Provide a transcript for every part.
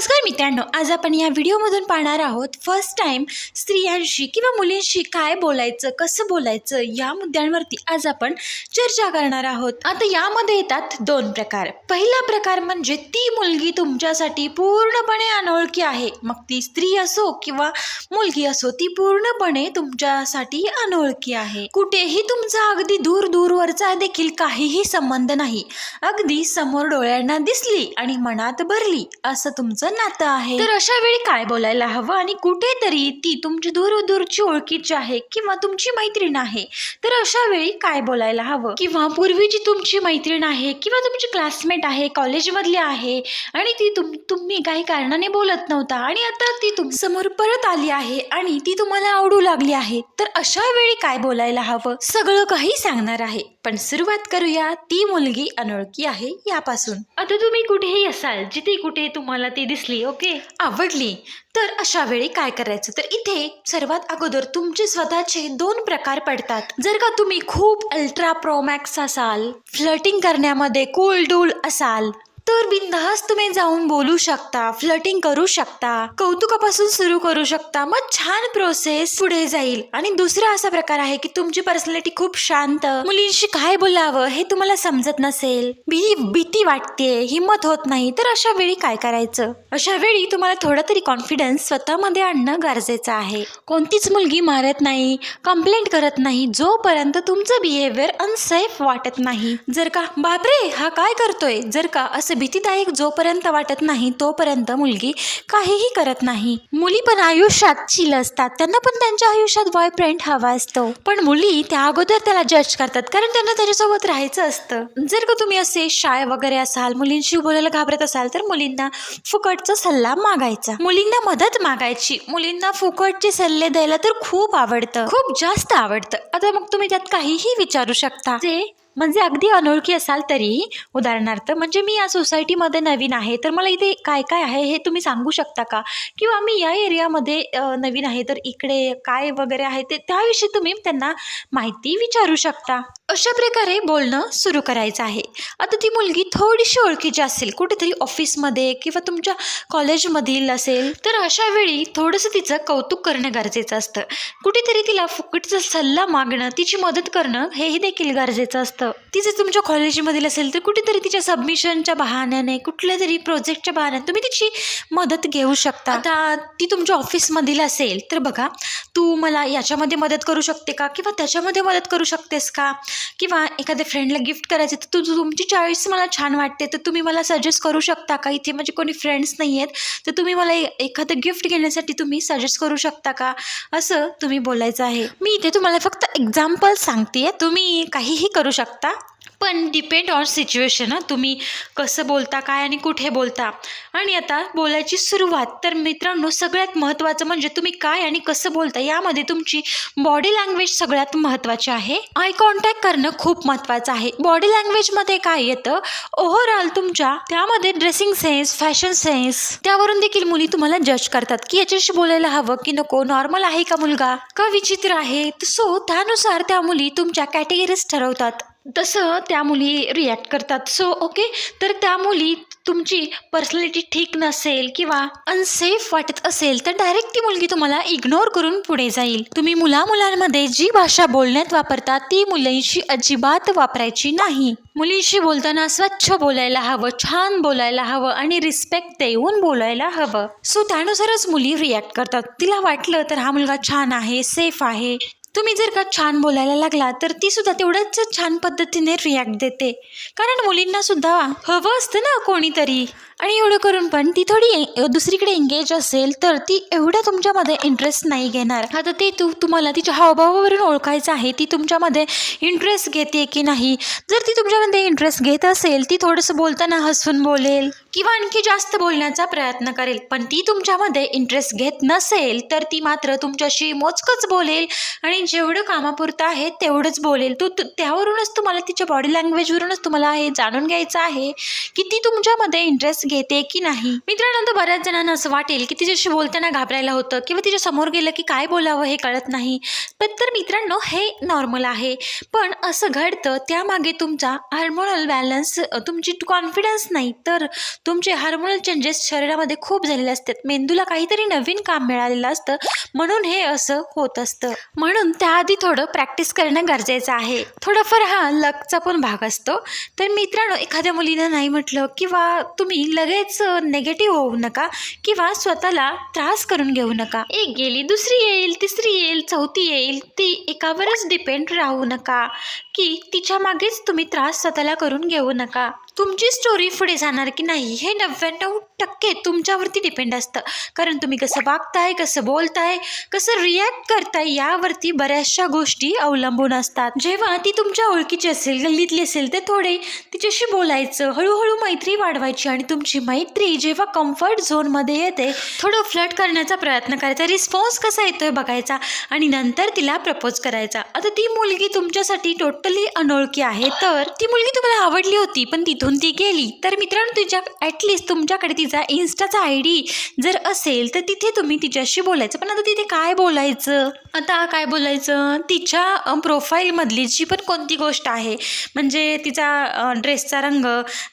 नमस्कार मित्रांनो आज आपण या व्हिडिओमधून पाहणार आहोत फर्स्ट टाइम स्त्रियांशी किंवा मुलींशी काय बोलायचं कसं बोलायचं या मुद्द्यांवरती आज आपण चर्चा करणार आहोत. आता यामध्ये येतात दोन प्रकार. पहिला प्रकार म्हणजे ती मुलगी तुमच्यासाठी पूर्णपणे अनोळखी आहे. मग ती स्त्री असो किंवा मुलगी असो ती पूर्णपणे तुमच्यासाठी अनोळखी आहे. कुठेही तुमचा अगदी दूर दूरवरचा देखील काहीही संबंध नाही. अगदी समोर डोळ्यांना दिसली आणि मनात भरली असं तुमचं नातं आहे. तर अशा वेळी काय बोलायला हवं आणि कुठेतरी ती तुमची दूर दूरची ओळखीची आहे किंवा तुमची मैत्रीण आहे? तर अशा वेळी काय बोलायला हवं? किंवा पूर्वीची तुमची मैत्रीण आहे किंवा तुमची क्लासमेट आहे कॉलेजमधली आहे आणि ती तुम तुम्ही काही कारणाने बोलत नव्हता आणि आता ती तुम समोर परत आली आहे आणि ती तुम्हाला आवडू लागली आहे तर अशा वेळी काय बोलायला हवं? सगळं काही सांगणार आहे. पण सुरुवात करूया. ती मुलगी अनोळखी आहे यापासून. आता तुम्ही कुठेही असाल जिथे कुठे तुम्हाला ती दिसली ओके? आवडली. तर अशा वेळी काय करायचं? तर इथे सर्वात अगोदर तुमचे स्वतःचे दोन प्रकार पडतात. जर का तुम्ही खूप अल्ट्रा प्रोमॅक्स असाल फ्लटिंग करण्यामध्ये कूल डूल असाल तर बिनधास्त तुम्ही जाऊन बोलू शकता फ्लटिंग करू शकता कौतुकापासून सुरू करू शकता मग छान प्रोसेस पुढे जाईल. आणि दुसरा असा प्रकार आहे की तुमची पर्सनॅलिटी खूप शांत. मुलींशी काय बोलावं हे तुम्हाला समजत नसेल. भी भीती वाटते हिंमत होत नाही तर अशा वेळी काय करायचं? अशा वेळी तुम्हाला थोडा तरी कॉन्फिडन्स स्वतःमध्ये आणणं गरजेचं आहे. कोणतीच मुलगी मारत नाही कंप्लेंट करत नाही जोपर्यंत तुमचं बिहेवियर अनसेफ वाटत नाही. जर का बापरे हा काय करतोय? जर का असं भीतीदायक जोपर्यंत वाटत नाही तोपर्यंत मुलगी काहीही करत नाही. मुली पण आयुष्यात चिल असतात. त्यांना पण त्यांच्या आयुष्यात बॉयफ्रेंड हवा असतो. पण मुली त्या अगोदर त्याला जज करतात. कारण त्यांना त्याच्यासोबत राहायचं असतं. जर का तुम्ही असे शाय वगैरे असाल मुलींशी बोलायला घाबरत असाल तर मुलींना फुकटचा सल्ला मागायचा. मुलींना मदत मागायची. मुलींना फुकटचे सल्ले द्यायला तर खूप आवडतं. खूप जास्त आवडतं. आता मग तुम्ही त्यात काहीही विचारू शकता. जे म्हणजे अगदी अनोळखी असाल तरीही उदाहरणार्थ म्हणजे मी या सोसायटीमध्ये नवीन आहे तर मला इथे काय काय आहे हे तुम्ही सांगू शकता का? किंवा मी या एरियामध्ये नवीन आहे तर इकडे काय वगैरे आहे ते त्याविषयी तुम्ही त्यांना माहिती विचारू शकता. अशा प्रकारे बोलणं सुरू करायचं आहे. आता ती मुलगी थोडीशी ओळखीची असेल कुठेतरी ऑफिसमध्ये किंवा तुमच्या कॉलेजमधील असेल तर अशा वेळी थोडंसं तिचं कौतुक करणं गरजेचं असतं. कुठेतरी तिला फुकटचा सल्ला मागणं तिची मदत करणं हेही देखील गरजेचं असतं. ती जर तुमच्या कॉलेजमधील असेल तर कुठेतरी तिच्या सबमिशनच्या बहाण्याने कुठल्या तरी प्रोजेक्टच्या बहाण्याने तुम्ही तिची मदत घेऊ शकता. आता ती तुमच्या ऑफिसमधील असेल तर बघा तू मला याच्यामध्ये मदत करू शकते का? किंवा त्याच्यामध्ये मदत करू शकतेस का? किंवा एखाद्या फ्रेंडला गिफ्ट करायचं तर तू तुमची चॉईस मला छान वाटते तर तुम्ही मला सजेस्ट करू शकता का? इथे म्हणजे कोणी फ्रेंड्स नाही आहेत तर तुम्ही मला ए- एखादं गिफ्ट घेण्यासाठी तुम्ही सजेस्ट करू शकता का? असं तुम्ही बोलायचं आहे. मी इथे तुम्हाला फक्त एक्झाम्पल सांगते तुम्ही काहीही करू शकता. पण डिपेंड ऑन सिच्युएशन हां. तुम्ही कसं बोलता काय आणि कुठे बोलता. आणि आता बोलायची सुरुवात तर मित्रांनो सगळ्यात महत्त्वाचं म्हणजे तुम्ही काय आणि कसं बोलता यामध्ये तुमची बॉडी लँग्वेज सगळ्यात महत्त्वाची आहे. आय कॉन्टॅक्ट करणं खूप महत्त्वाचं आहे. बॉडी लँग्वेजमध्ये काय येतं? ओव्हरऑल तुमच्या त्यामध्ये ड्रेसिंग सेन्स फॅशन सेन्स त्यावरून देखील मुली तुम्हाला जज करतात की याच्याशी बोलायला हवं की नको नॉर्मल आहे का मुलगा? का विचित्र आहे? सो त्यानुसार त्या मुली तुमच्या कॅटेगरीज ठरवतात. तसं त्या मुली रिॲक्ट करतात. सो ओके तर त्या मुली तुमची पर्सनॅलिटी ठीक नसेल किंवा अनसेफ वाटत असेल तर डायरेक्ट ती मुलगी तुम्हाला इग्नोर करून पुढे जाईल. तुम्ही मुला मुलांमध्ये जी भाषा बोलण्यात वापरता ती मुलींशी अजिबात वापरायची नाही. मुलींशी बोलताना स्वच्छ बोलायला हवं छान बोलायला हवं आणि रिस्पेक्ट देऊन बोलायला हवं. सो त्यानुसारच मुली रिॲक्ट करतात. तिला वाटलं तर हा मुलगा छान आहे सेफ आहे. तुम्ही जर का छान बोलायला लागला तर ती सुद्धा तेवढ्याच छान पद्धतीने रिॲक्ट देते. कारण मुलींना सुद्धा हवं असतं ना कोणीतरी. आणि एवढं करून पण ती थोडी ए- दुसरीकडे एंगेज असेल तर ती एवढ्या तुमच्यामध्ये इंटरेस्ट नाही घेणार. आता ते तू तुम्हाला तिच्या हावभावावरून ओळखायचं आहे ती तुमच्यामध्ये इंटरेस्ट घेते की नाही? जर ती तुमच्यामध्ये इंटरेस्ट घेत असेल ती थोडंसं बोलताना हसून बोलेल. किंवा आणखी जास्त बोलण्याचा प्रयत्न करेल. पण ती तुमच्यामध्ये इंटरेस्ट घेत नसेल तर ती मात्र तुमच्याशी मोजकंच बोलेल आणि जेवढं कामापुरतं आहे तेवढंच बोलेल. तू तू- त्यावरूनच तुम्हाला तिच्या बॉडी लँग्वेजवरूनच तुम्हाला हे जाणून घ्यायचं आहे की ती तुमच्यामध्ये इंटरेस्ट घेते की नाही. मित्रांनो तर बऱ्याच जणांना असं वाटेल की तिच्याशी बोलताना घाबरायला होतं किंवा तिच्या समोर गेलं की काय बोलावं हे कळत नाही. पण तर मित्रांनो हे नॉर्मल आहे. पण असं घडतं त्यामागे तुमचा हार्मोनल बॅलन्स तुमची कॉन्फिडन्स नाही. तर तुमचे हार्मोनल चेंजेस शरीरामध्ये खूप झालेले असतात. मेंदूला काहीतरी नवीन काम मिळालेलं असतं. म्हणून हे असं होत असतं. म्हणून त्याआधी थोडं प्रॅक्टिस करणं गरजेचं आहे. थोडंफार हा लकचा पण भाग असतो. तर मित्रांनो एखाद्या मुलीनं नाही म्हटलं किंवा तुम्ही लगेच नेगेटिव्ह होऊ नका किंवा स्वतःला त्रास करून घेऊ नका. एक गेली दुसरी येईल तिसरी येईल चौथी येईल ती एकावरच डिपेंड राहू नका. की तिच्या मागेच तुम्ही त्रास स्वतःला करून घेऊ नका. तुमची स्टोरी पुढे जाणार की नाही हे नव्याण्णव टक्के तुमच्यावरती डिपेंड असतं. कारण तुम्ही कसं वागताय कसं बोलताय कसं रिॲक्ट करताय यावरती बऱ्याचशा गोष्टी अवलंबून असतात. जेव्हा ती तुमच्या ओळखीची असेल गल्लीतली असेल तर थोडे तिच्याशी बोलायचं हळूहळू मैत्री वाढवायची आणि तुमची मैत्री जेव्हा कम्फर्ट झोनमध्ये येते थोडं फ्लट करण्याचा प्रयत्न करायचा रिस्पॉन्स कसा येतोय बघायचा आणि नंतर तिला प्रपोज करायचा. आता ती मुलगी तुमच्यासाठी टोटली अनोळखी आहे. तर ती मुलगी तुम्हाला आवडली होती पण तिथून ती गेली. तर मित्रांनो तिच्या ॲटलिस्ट तुमच्याकडे तिचा इन्स्टाचा आय डी जर असेल तर तिथे तुम्ही तिच्याशी बोलायचं. पण आता तिथे काय बोलायचं? आता काय बोलायचं? तिच्या प्रोफाईलमधली जी पण कोणती गोष्ट आहे? म्हणजे तिचा ड्रेसचा रंग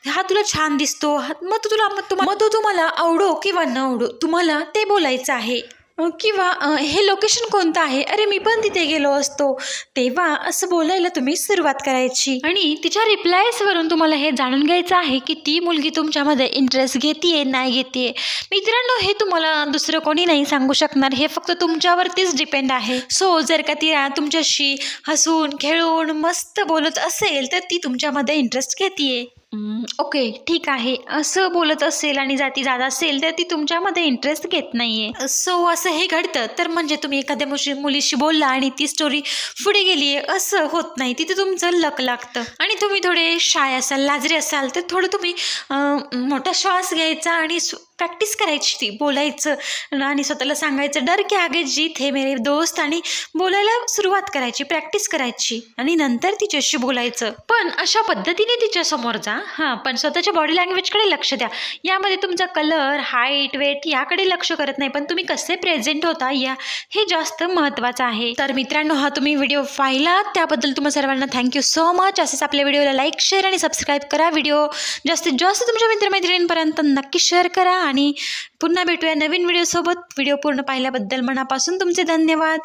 हा तुला छान दिसतो. हा- मग तो तुला मग मग तुम्हाला आवडो किंवा न आवडो तुम्हाला ते बोलायचं आहे. किंवा हे लोकेशन कोणतं आहे? अरे मी पण तिथे गेलो असतो. तेव्हा असं बोलायला तुम्ही सुरुवात करायची. आणि तिच्या रिप्लायसवरून तुम्हाला हे जाणून घ्यायचं आहे की ती मुलगी तुमच्यामध्ये इंटरेस्ट घेते नाही घेते मित्रांनो हे तुम्हाला दुसरं कोणी नाही सांगू शकणार. हे फक्त तुमच्यावरतीच डिपेंड आहे. सो जर का ती तुमच्याशी हसून खेळून मस्त बोलत असेल तर ती तुमच्यामध्ये इंटरेस्ट घेते ओके ठीक आहे. असं बोलत असेल आणि जाती जात असेल तर ती तुमच्यामध्ये इंटरेस्ट घेत नाहीये. सो असं हे घडतं. तर म्हणजे तुम्ही एखाद्या मुशी मुलीशी बोलला आणि ती स्टोरी पुढे गेली आहे असं होत नाही. तिथे तुमचं लक लागतं. आणि तुम्ही थोडे शाय असाल लाजरे असाल तर थोडं तुम्ही मोठा श्वास घ्यायचा आणि प्रॅक्टिस करायची ती बोलायचं. आणि स्वतःला सांगायचं डर की आगे जीत हे मेरे दोस्त. आणि बोलायला सुरुवात करायची प्रॅक्टिस करायची. आणि नंतर तिच्याशी बोलायचं. पण अशा पद्धतीने तिच्यासमोर जा. जा हां पण स्वतःच्या बॉडी लँग्वेजकडे लक्ष द्या. यामध्ये तुमचा कलर हाईट वेट याकडे लक्ष करत नाही पण तुम्ही कसे प्रेझेंट होता या हे जास्त महत्त्वाचं आहे. तर मित्रांनो हा तुम्ही व्हिडिओ पाहिला त्याबद्दल तुम्हा सर्वांना थँक्यू सो मच असेच आपल्या व्हिडिओला लाईक शेअर आणि सबस्क्राईब करा व्हिडिओ जास्तीत जास्त तुमच्या मित्रमैत्रिणींपर्यंत नक्की शेअर करा आणि पुन्हा भेटूया नवीन व्हिडिओसोबत व्हिडिओ पूर्ण पाहिल्याबद्दल मनापासून तुमचे धन्यवाद.